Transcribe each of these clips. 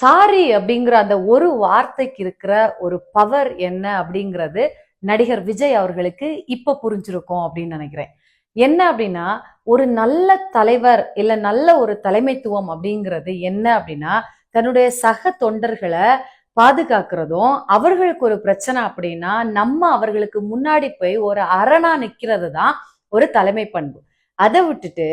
Sorry அப்படிங்கிற அந்த ஒரு வார்த்தைக்கு இருக்கிற ஒரு பவர் என்ன அப்படிங்கிறது நடிகர் விஜய் அவர்களுக்கு இப்ப புரிஞ்சிருக்கும் அப்படின்னு நினைக்கிறேன். என்ன அப்படின்னா ஒரு நல்ல தலைவர் இல்ல நல்ல ஒரு தலைமைத்துவம் அப்படிங்கிறது என்ன அப்படின்னா தன்னுடைய சக தொண்டர்களை பாதுகாக்கிறதும் அவர்களுக்கு ஒரு பிரச்சனை அப்படின்னா நம்ம அவர்களுக்கு முன்னாடி போய் ஒரு அரணா நிக்கிறது தான் ஒரு தலைமை பண்பு. அதை விட்டுட்டு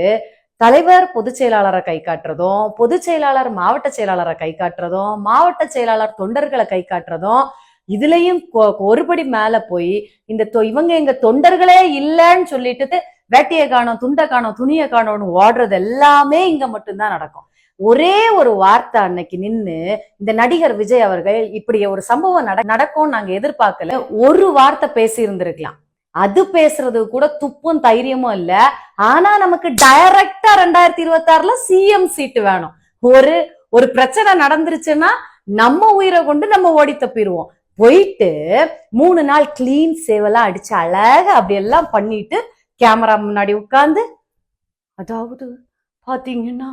தலைவர் பொதுச் செயலாளரை கை காட்டுறதும் பொதுச் செயலாளர் மாவட்ட செயலாளரை கை காட்டுறதும் மாவட்ட செயலாளர் தொண்டர்களை கை காட்டுறதும் இதுலயும் கொ- ஒருபடி மேல போய் இந்த தொ- இவங்க எங்க தொண்டர்களே இல்லைன்னு சொல்லிட்டு வேட்டையை காணோம் துண்டை காணோம் துணியை காணோம்னு ஓடுறது எல்லாமே இங்க மட்டும்தான் நடக்கும். ஒரே ஒரு வார்த்தை அன்னைக்கு நின்னு இந்த நடிகர் விஜய் அவர்கள் இப்படி ஒரு சம்பவம் நட நடக்கும்னு நாங்க எதிர்பார்க்கல. ஒரு வார்த்தை பேசி இருந்திருக்கலாம் அது பேசுறது கூட துப்பும் தைரியமும் இல்ல. ஆனா நமக்கு டைரக்டா ரெண்டாயிரத்தி இருபத்தி ஆறுல சிஎம் சீட்டு வேணும். ஒரு ஒரு பிரச்சனை நடந்துருச்சுன்னா நம்ம உயிரை கொண்டு நம்ம ஓடி தப்பிடுவோம். போயிட்டு மூணு நாள் கிளீன் சேவெல்லாம் அடிச்சு அழகா அப்படி எல்லாம் பண்ணிட்டு கேமரா முன்னாடி உட்காந்து அதாவது பாத்தீங்கன்னா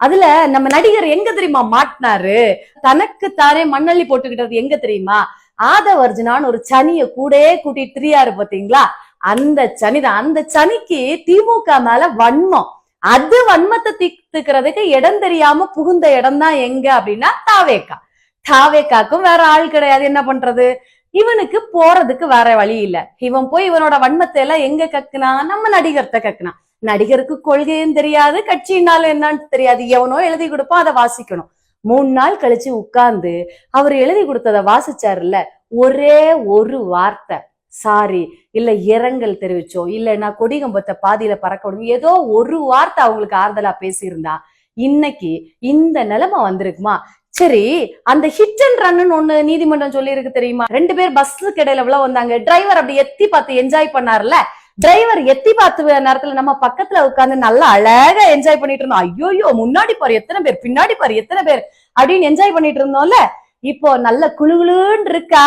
அதுல நம்ம நடிகர் எங்க தெரியுமா மாட்டினாரு? தனக்கு தானே மண்ணள்ளி போட்டுக்கிட்டது எங்க தெரியுமா? ஆதவர்ஜுனான்னு ஒரு சனிய கூட கூட்டிட்டு திரியாரு பாத்தீங்களா? அந்த சனிதான். அந்த சனிக்கு திமுக மேல வன்மம். அது வன்மத்தை தீர்த்துக்கிறதுக்கு இடம் தெரியாம புகுந்த இடம் தான் எங்க அப்படின்னா தாவேக்கா. தாவேக்காக்கும் வேற ஆள் கிடையாது. என்ன பண்றது? இவனுக்கு போறதுக்கு வேற வழி இல்ல. இவன் போய் இவனோட வன்மத்தை எல்லாம் எங்க கக்குனா நம்ம நடிகர்கிட்ட கக்குனா நடிகருக்கு கொள்கையும் தெரியாது கட்சினாலும் என்னன்னு தெரியாது. எவனோ எழுதி கொடுப்பான் அதை வாசிக்கணும். மூணு நாள் கழிச்சு உட்கார்ந்து அவர் எழுதி கொடுத்ததை வாசிச்சாருல்ல ஒரே ஒரு வார்த்தை. சாரி இல்ல இரங்கல் தெரிவிச்சோ இல்ல நான் கொடிகம்பத்தை பாதியில பறக்க விடுங்க. ஏதோ ஒரு வார்த்தை அவங்களுக்கு ஆறுதலா பேசியிருந்தா இன்னைக்கு இந்த நிலைமை வந்திருக்குமா? சரி அந்த ஹிட் அண்ட் ரன்னு ஒண்ணு நீதிமன்றம் சொல்லி இருக்கு தெரியுமா? ரெண்டு பேர் பஸ்ஸுக்கு இடையில எவ்வளவு வந்தாங்க. டிரைவர் அப்படி எத்தி பார்த்து என்ஜாய் பண்ணார்ல டிரைவர் எத்தி பார்த்து நேரத்துல நம்ம பக்கத்துல உட்கார்ந்து நல்லா அழகா என்ஜாய் பண்ணிட்டு இருந்தோம். ஐயோயோ முன்னாடி பாரு எத்தனை பேர் பின்னாடி பாரு எத்தனை பேர் அப்படின்னு என்ஜாய் பண்ணிட்டு இருந்தோம்ல. இப்போ நல்ல குளுகுளுன்னு இருக்கா?